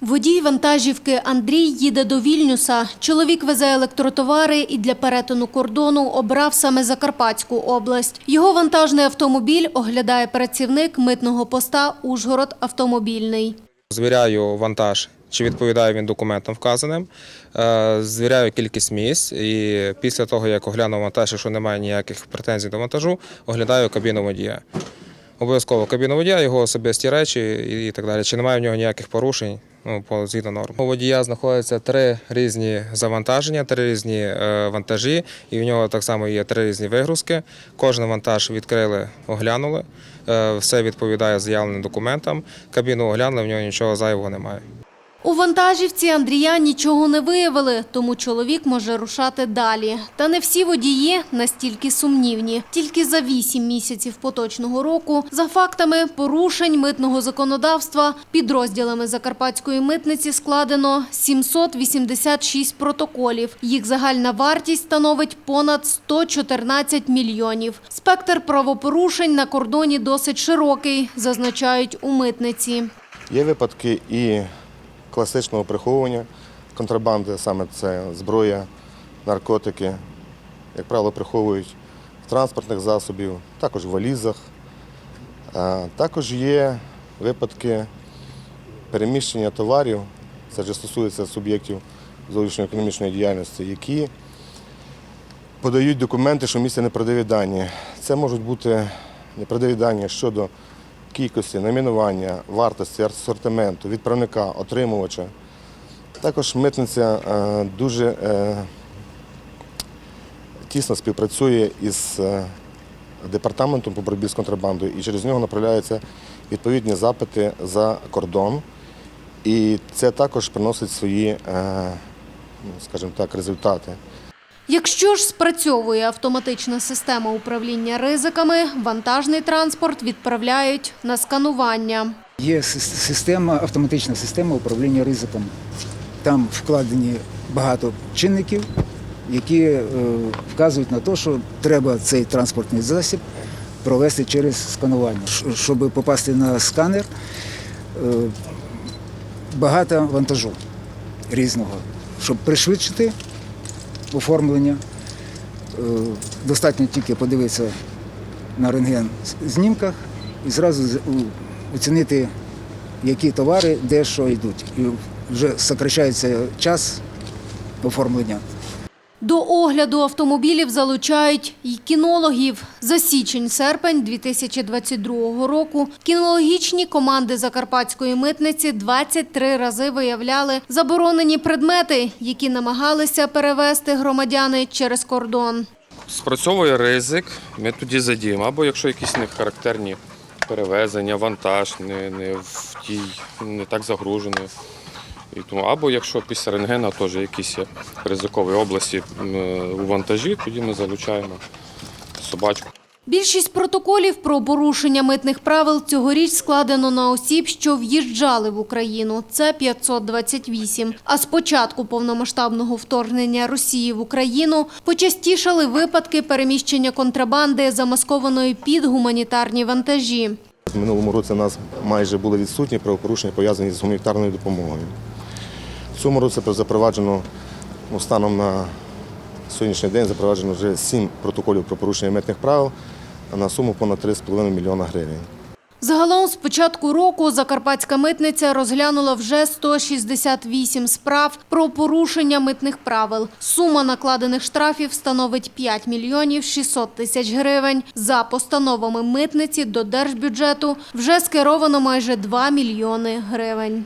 Водій вантажівки Андрій їде до Вільнюса. Чоловік везе електротовари і для перетину кордону обрав саме Закарпатську область. Його вантажний автомобіль оглядає працівник митного поста Ужгород автомобільний. Звіряю вантаж, чи відповідає він документам вказаним, е, звіряю кількість місць і після того, як оглянув вантаж, якщо немає ніяких претензій до вантажу, оглядаю кабіну водія. Обов'язково кабіну водія, його особисті речі і так далі. Чи немає в нього ніяких порушень ну, по згідно норм. У водія знаходяться три різні завантаження, три різні е, вантажі, і в нього так само є три різні вигрузки. Кожен вантаж відкрили, оглянули. Е, Все відповідає заявленим документам. Кабіну оглянули, в нього нічого зайвого немає. У вантажівці Андрія нічого не виявили, тому чоловік може рушати далі. Та не всі водії настільки сумнівні. Тільки за вісім місяців поточного року, за фактами порушень митного законодавства, підрозділами Закарпатської митниці складено 786 протоколів. Їх загальна вартість становить понад 114 мільйонів. Спектр правопорушень на кордоні досить широкий, зазначають у митниці. Є випадки і класичного приховування контрабанди, саме це зброя, наркотики, як правило, приховують в транспортних засобів, також в валізах. Також є випадки переміщення товарів, це вже стосується суб'єктів зовнішньоекономічної діяльності, які подають документи, що місце неправдиві дані. Це можуть бути неправдиві дані щодо кількості, номінування, вартості, асортименту, відправника, отримувача. Також митниця е, дуже е, тісно співпрацює із е, департаментом по боротьбі з контрабандою і через нього направляються відповідні запити за кордон. І це також приносить свої, ну, скажімо так, результати. Якщо ж спрацьовує автоматична система управління ризиками, вантажний транспорт відправляють на сканування. Є система, автоматична система управління ризиком. Там вкладені багато чинників, які е, вказують на те, що треба цей транспортний засіб провести через сканування. Щоб попасти на сканер, е, багато вантажу різного. Щоб пришвидшити оформлення, е, достатньо тільки подивитися на рентген знімках і зразу оцінити, які товари, де що йдуть. І вже сокращається час оформлення. До огляду автомобілів залучають й кінологів. За січень-серпень 2022 року кінологічні команди Закарпатської митниці 23 рази виявляли заборонені предмети, які намагалися перевезти громадяни через кордон. Спрацьовує ризик, ми тоді задіємо. Або якщо якісь нехарактерні перевезення, вантаж не, не в тій, не так загружений. І тому, або якщо після рентгена теж якісь є ризикові області у вантажі, тоді ми залучаємо собачку. Більшість протоколів про порушення митних правил цьогоріч складено на осіб, що в'їжджали в Україну. Це 528. А з початку повномасштабного вторгнення Росії в Україну почастішали випадки переміщення контрабанди, замаскованої під гуманітарні вантажі. В минулому році у нас майже були відсутні правопорушення, пов'язані з гуманітарною допомогою. Цьому році запроваджено ну, станом на сьогоднішній день запроваджено вже сім протоколів про порушення митних правил на суму понад 3,5 мільйона гривень. Загалом з початку року Закарпатська митниця розглянула вже 168 справ про порушення митних правил. Сума накладених штрафів становить 5 мільйонів 600 тисяч гривень. За постановами митниці до держбюджету вже скеровано майже 2 мільйони гривень.